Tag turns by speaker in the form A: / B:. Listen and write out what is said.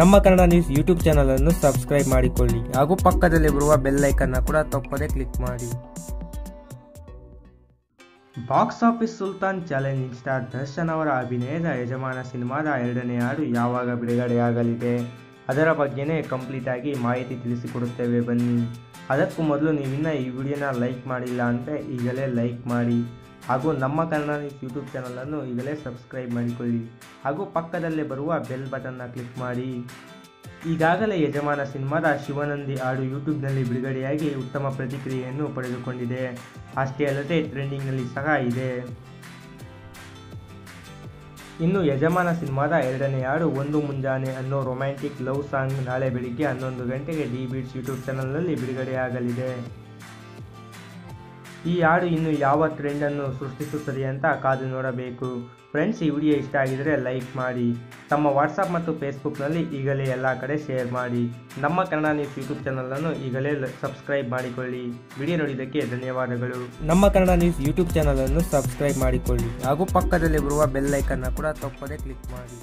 A: ನಮ್ಮ Kannada news YouTube channel ಅನ್ನು subscribe ಮಾಡಿಕೊಳ್ಳಿ. ಹಾಗೂ ಪಕ್ಕದಲ್ಲಿ ಬರುವ ಬೆಲ್ ಐಕನ್ನ ಕೂಡ ತಪ್ಪದೆ ಕ್ಲಿಕ್ ಮಾಡಿ. Box office Sultan challenging star Darshan ಅವರ ಅಭಿನಯದ ಯಜಮಾನ ಸಿನಿಮಾದ ಎರಡನೇ ಹಾಡು ಯಾವಾಗ ಬಿಡುಗಡೆಯಾಗಲಿದೆ? ಅದರ ಬಗ್ಗೆನೇ ಕಂಪ್ಲೀಟ್ ಆಗಿ ಮಾಹಿತಿ ತಿಳಿಸಿಕೊಡುತ್ತೇವೆ ಬನ್ನಿ. ಅದಕ್ಕೂ ಮೊದಲು ನೀವಿನ್ನ ಈ ವಿಡಿಯೋನ ಲೈಕ್ ಮಾಡಿಲ್ಲ ಅಂದರೆ ಈಗಲೇ ಲೈಕ್ ಮಾಡಿ. ಹಾಗೂ ನಮ್ಮ ಕನ್ನಡ ಯೂಟ್ಯೂಬ್ ಚಾನಲನ್ನು ಈಗಲೇ ಸಬ್ಸ್ಕ್ರೈಬ್ ಮಾಡಿಕೊಳ್ಳಿ. ಹಾಗೂ ಪಕ್ಕದಲ್ಲೇ ಬರುವ ಬೆಲ್ ಬಟನ್ನ ಕ್ಲಿಕ್ ಮಾಡಿ. ಈಗಾಗಲೇ ಯಜಮಾನ ಸಿನಿಮಾದ ಶಿವನಂದಿ ಹಾಡು ಯೂಟ್ಯೂಬ್ನಲ್ಲಿ ಬಿಡುಗಡೆಯಾಗಿ ಉತ್ತಮ ಪ್ರತಿಕ್ರಿಯೆಯನ್ನು ಪಡೆದುಕೊಂಡಿದೆ. ಅಷ್ಟೇ ಅಲ್ಲದೆ ಟ್ರೆಂಡಿಂಗ್ನಲ್ಲಿ ಸಹ ಇದೆ. ಇನ್ನು ಯಜಮಾನ ಸಿನಿಮಾದ ಎರಡನೇ ಹಾಡು ಒಂದು ಮುಂಜಾನೆ ಅನ್ನೋ ರೊಮ್ಯಾಂಟಿಕ್ ಲವ್ ಸಾಂಗ್ ನಾಳೆ ಬೆಳಿಗ್ಗೆ ಹನ್ನೊಂದು ಗಂಟೆಗೆ ಡಿ ಬೀಟ್ಸ್ ಯೂಟ್ಯೂಬ್ ಚಾನಲ್ನಲ್ಲಿ ಬಿಡುಗಡೆಯಾಗಲಿದೆ. ಈ ಹಾಡು ಇನ್ನು ಯಾವ ಟ್ರೆಂಡನ್ನು ಸೃಷ್ಟಿಸುತ್ತದೆ ಅಂತ ಕಾದು ನೋಡಬೇಕು. ಫ್ರೆಂಡ್ಸ್ ಈ ವಿಡಿಯೋ ಇಷ್ಟ ಆಗಿದರೆ ಲೈಕ್ ಮಾಡಿ. ತಮ್ಮ ವಾಟ್ಸಪ್ ಮತ್ತು ಫೇಸ್ಬುಕ್ನಲ್ಲಿ ಈಗಲೇ ಎಲ್ಲ ಕಡೆ ಶೇರ್ ಮಾಡಿ. ನಮ್ಮ ಕನ್ನಡ ನ್ಯೂಸ್ ಯೂಟ್ಯೂಬ್ ಚಾನಲನ್ನು ಈಗಲೇ ಸಬ್ಸ್ಕ್ರೈಬ್ ಮಾಡಿಕೊಳ್ಳಿ. ವಿಡಿಯೋ ನೋಡಿದ್ದಕ್ಕೆ ಧನ್ಯವಾದಗಳು. ನಮ್ಮ ಕನ್ನಡ ನ್ಯೂಸ್ ಯೂಟ್ಯೂಬ್ ಚಾನಲನ್ನು ಸಬ್ಸ್ಕ್ರೈಬ್ ಮಾಡಿಕೊಳ್ಳಿ. ಹಾಗೂ ಪಕ್ಕದಲ್ಲಿ ಬರುವ ಬೆಲ್ಲೈಕನ್ನು ಕೂಡ ತಪ್ಪದೇ ಕ್ಲಿಕ್ ಮಾಡಿ.